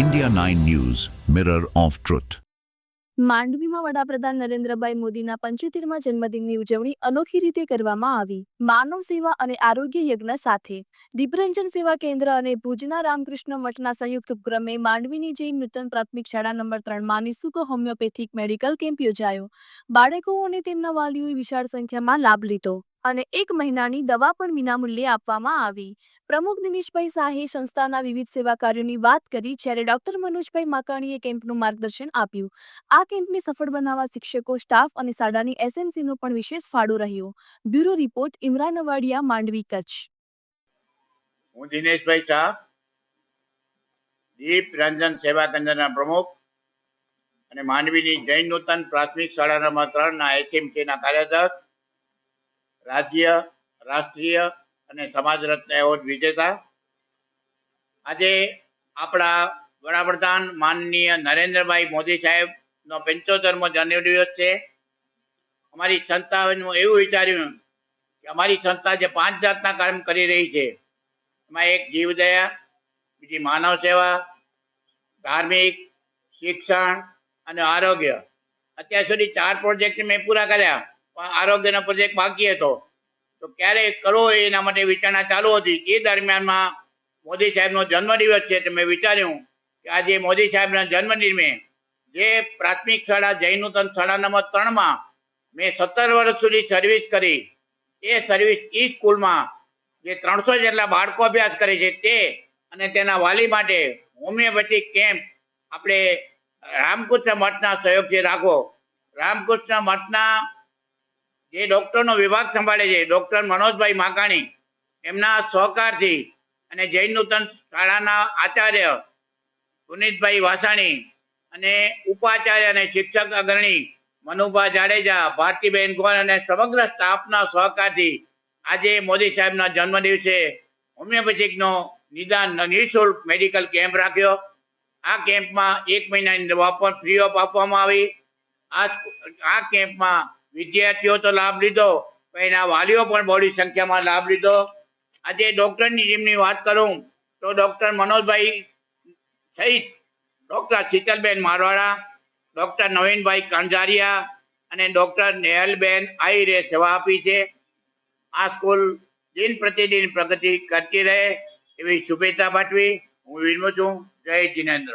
India 9 News, Mirror of Truth. માંડવીમાં વડાપ્રધાન નરેન્દ્રભાઈ મોદીના પંચોતેરમા જન્મદિનની ઉજવણી અનોખી રીતે કરવામાં આવી. માનવ સેવા અને આરોગ્ય યજ્ઞ સાથે દીપરંજન સેવા કેન્દ્ર અને ભુજના રામકૃષ્ણ મઠના સંયુક્ત ઉપક્રમે માંડવીની જે નૂતન પ્રાથમિક શાળા નંબર ત્રણમાં નિઃશુલ્ક હોમિયોપેથિક મેડિકલ કેમ્પ યોજાયો. બાળકો અને તેમના વાલીઓએ વિશાળ સંખ્યામાં લાભ લીધો. અને એક મહિનાની દવા પણ વિનામૂલ્યે આપવામાં આવી. પ્રમુખ દિનેશભાઈ શાહે સંસ્થાના વિવિધ સેવા કાર્યોની વાત કરી, જ્યારે ડોક્ટર મનોજભાઈ માકાણીએ કેમ્પનું માર્ગદર્શન આપ્યું. આ કેમ્પને સફળ બનાવવા શિક્ષકો, સ્ટાફ અને શાળાની એસએમસીનો પણ વિશેષ ફાળો રહ્યો. Bureau report Imran Avadiya Mandvi, Kutch. હું દિનેશભાઈ શાહ, દીપ રંજન સેવા કેન્દ્રના પ્રમુખ અને માંડવીની જૈન નૂતન પ્રાથમિક શાળાના નંબર ત્રણના એસએમસીના કાર્યદક્ષ રાજ્ય, રાષ્ટ્રીય અને સમાજ રત્ન એવોર્ડ વિજેતા. આજે આપણા વડાપ્રધાન માનનીય નરેન્દ્રભાઈ મોદી સાહેબનો પંચોતેરમો જન્મદિવસ છે. અમારી સંસ્થાનું એવું વિચાર્યું કે અમારી સંસ્થા જે પાંચ જાતના કામ કરી રહી છે. એમાં એક જીવદયા, બીજી માનવ સેવા, ધાર્મિક, શિક્ષણ અને આરોગ્ય. અત્યાર સુધી ચાર પ્રોજેક્ટ મેં પૂરા કર્યા. આરોગ્યનો પ્રોજેક્ટ બાકી હતો, તો ક્યારે કરવો એના માટે વિચારણા ચાલુ હતી. એ દરમિયાનમાં મોદી સાહેબનો જન્મદિવસ છે તો મેં વિચાર્યું કે આજે મોદી સાહેબના જન્મદિને જે પ્રાથમિક શાળા જૈનુતન શાળા નંબર ત્રણમાં મેં સત્તર વર્ષ સુધી સર્વિસ કરી. એ સર્વિસ ઈ સ્કૂલમાં જે ત્રણસો જેટલા બાળકો અભ્યાસ કરે છે તે અને તેના વાલી માટે હોમિયોપેથી કેમ્પ આપણે રામકૃષ્ણ મઠના સહયોગથી રાખો. રામકૃષ્ણ મઠના જે ડોક્ટરનો વિભાગ સંભાળે છે ડોક્ટર મનોજભાઈ માકાણી, એમના સહકારથી અને જૈન નૂતન શાળાના આચાર્ય પુનિતભાઈ વાસાણી અને ઉપાચાર્ય અને શિક્ષક અગ્રણી મનુભા જાડેજા, ભારતીબેન ગોર અને સમગ્ર સ્ટાફના સહકારથી આજે મોદી સાહેબના જન્મદિવસે હોમિયોપેથિકનો નિદાન નિઃશુલ્ક મેડિકલ કેમ્પ રાખ્યો. આ કેમ્પમાં એક મહિનાની દવા ફ્રી ઓફ આપવામાં આવી. આ આ કેમ્પમાં વિદ્યાર્થીઓ તો લાભ લીધો, પણ એના વાલીઓ પણ બહોળી સંખ્યામાં લાભ લીધો. આજે ડૉક્ટરની ટીમની વાત કરું, તો ડૉક્ટર મનોજભાઈ સહિત ડૉક્ટર શીતલબેન મારવાડા, ડૉક્ટર નવીનભાઈ કંજારિયા અને ડૉક્ટર નેહલબેન આહિરે સેવા આપી છે. આ સ્કૂલ દિન પ્રતિદિન પ્રગતિ કરતી રહે એવી શુભેચ્છા પાઠવી. હું વિનમું છું. જય જિનેન્દ્ર.